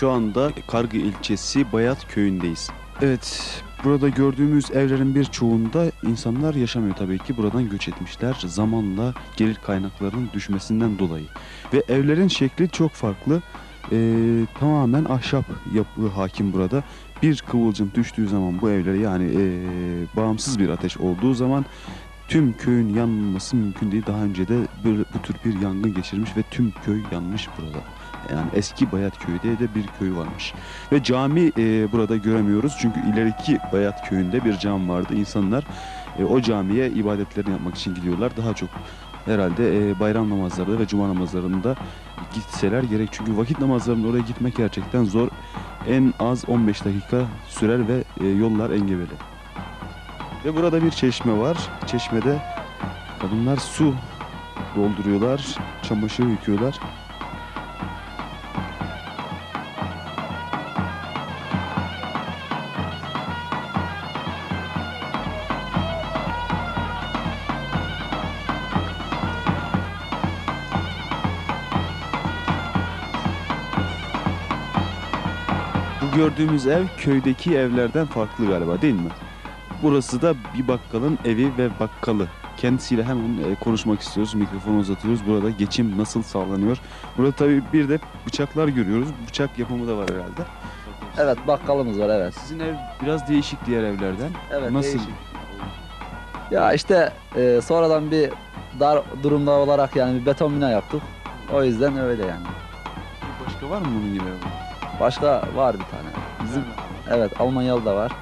Şu anda Kargı ilçesi Bayat köyündeyiz. Evet, burada gördüğümüz evlerin birçoğunda insanlar yaşamıyor tabii ki. Buradan göç etmişler zamanla gelir kaynaklarının düşmesinden dolayı. Ve evlerin şekli çok farklı. Ee, tamamen ahşap yapı hakim burada. Bir kıvılcım düştüğü zaman bu evlere yani ee, bağımsız bir ateş olduğu zaman tüm köyün yanması mümkün değil. Daha önce de böyle, bu tür bir yangın geçirmiş ve tüm köy yanmış burada. Yani eski Bayat diye de bir köy varmış. Ve cami e, burada göremiyoruz. Çünkü ileriki Bayat Köyü'nde bir cami vardı. İnsanlar e, o camiye ibadetlerini yapmak için gidiyorlar. Daha çok herhalde e, bayram namazlarında ve cuma namazlarında gitseler gerek. Çünkü vakit namazlarında oraya gitmek gerçekten zor. En az 15 dakika sürer ve e, yollar engebeli. Ve burada bir çeşme var. Çeşmede kadınlar su dolduruyorlar, çamaşır yıkıyorlar. Gördüğümüz ev köydeki evlerden farklı galiba değil mi? Burası da bir bakkalın evi ve bakkalı. Kendisiyle hemen e, konuşmak istiyoruz. Mikrofonu uzatıyoruz. Burada geçim nasıl sağlanıyor? Burada tabii bir de bıçaklar görüyoruz. Bıçak yapımı da var herhalde. Evet bakkalımız var evet. Sizin ev biraz değişik diğer evlerden. Evet Nasıl? değişik. Ya işte e, sonradan bir dar durumda olarak yani bir beton bina yaptık. O yüzden öyle yani. Başka var mı bunun gibi ev? Başka var bir tane. Bizim evet Almanyalı da var.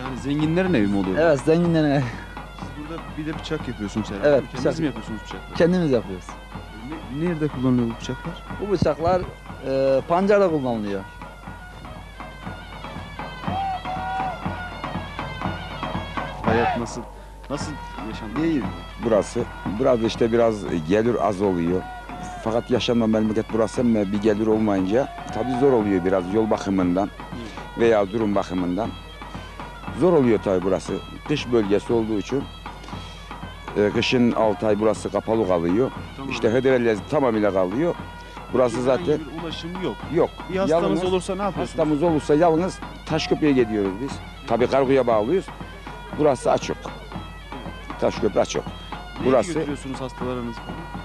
Yani zenginlerin evi mi oluyor? Evet zenginlerin evi. Siz burada bir de bıçak yapıyorsunuz herhalde. Evet, Kendiniz bıçak. mi yapıyorsunuz bıçakları? kendimiz yapıyoruz. Ne- Nerede kullanılıyor bu bıçaklar? Bu bıçaklar e, pancarda kullanılıyor. Hayat nasıl? Nasıl yaşandı? değil burası. Biraz işte biraz gelir az oluyor. Fakat yaşanma memleket burası ama bir gelir olmayınca tabii zor oluyor biraz yol bakımından veya durum bakımından. Zor oluyor tabii burası. Kış bölgesi olduğu için e, kışın 6 ay burası kapalı kalıyor. Tamam. İşte Hıdrellez tamamıyla kalıyor. Burası Herhangi zaten bir ulaşım yok. yok. Bir hastamız Yalnız olursa ne yapıyorsunuz? hastamız olursa yalnız Taşköprü'ye gidiyoruz biz. Tabii kargoya bağlıyız. Burası açık. Taşköprü açık. Nereye burası- götürüyorsunuz hastalarınızı?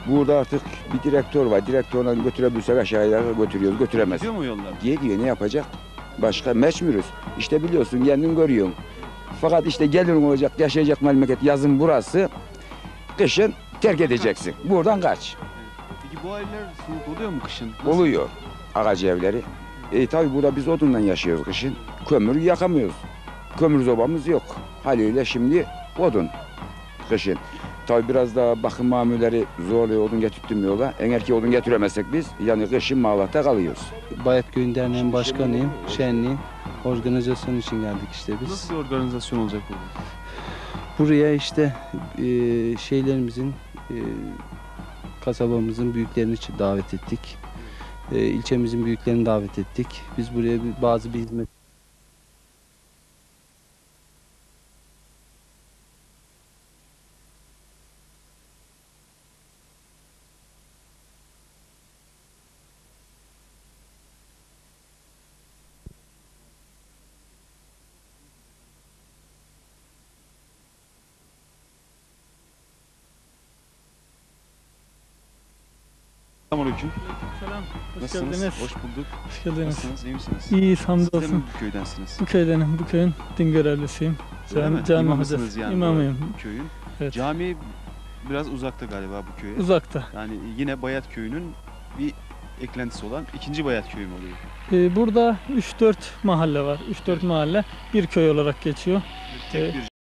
Burada artık bir direktör var. Direktörle götürebilsek aşağıya götürüyoruz. Götüremez. Gidiyor mu yollar? Diye diyor ne yapacak? Başka mecburuz. İşte biliyorsun kendin görüyorsun. Fakat işte gelirin olacak, yaşayacak memleket yazın burası. Kışın terk edeceksin. Buradan kaç. Peki bu aileler soğuk oluyor mu kışın? Nasıl? Oluyor ağacı evleri. E tabi burada biz odundan yaşıyoruz kışın. Kömür yakamıyoruz. Kömür zobamız yok. Haliyle şimdi odun kışın. Tabi biraz daha bakım mamulleri zorluyor odun getirtmiyorlar. Eğer ki odun getiremezsek biz yani kışın mağlakta kalıyoruz. Bayat Köyün Derneği'nin başkanıyım. Şenliğin organizasyon için geldik işte biz. Nasıl bir organizasyon olacak burada? Buraya işte e, şeylerimizin, e, kasabamızın büyüklerini davet ettik. E, ilçemizin büyüklerini davet ettik. Biz buraya bazı bir hizmet Selamünaleyküm. Selam. Hoş Nasılsınız? geldiniz. Hoş bulduk. Hoş geldiniz. Nasılsınız? İyi misiniz? İyiyiz Siz de hamdolsun. mi bu köydensiniz? Bu köydenim. Bu köyün din görevlisiyim. Öyle mi? Cami, İmamısınız hocası. yani İmamıyım. bu köyün. Evet. Cami biraz uzakta galiba bu köye. Uzakta. Yani yine Bayat köyünün bir eklentisi olan ikinci Bayat köyü mü oluyor? Ee, burada 3-4 mahalle var. 3-4 mahalle bir köy olarak geçiyor. Tek Evet. bir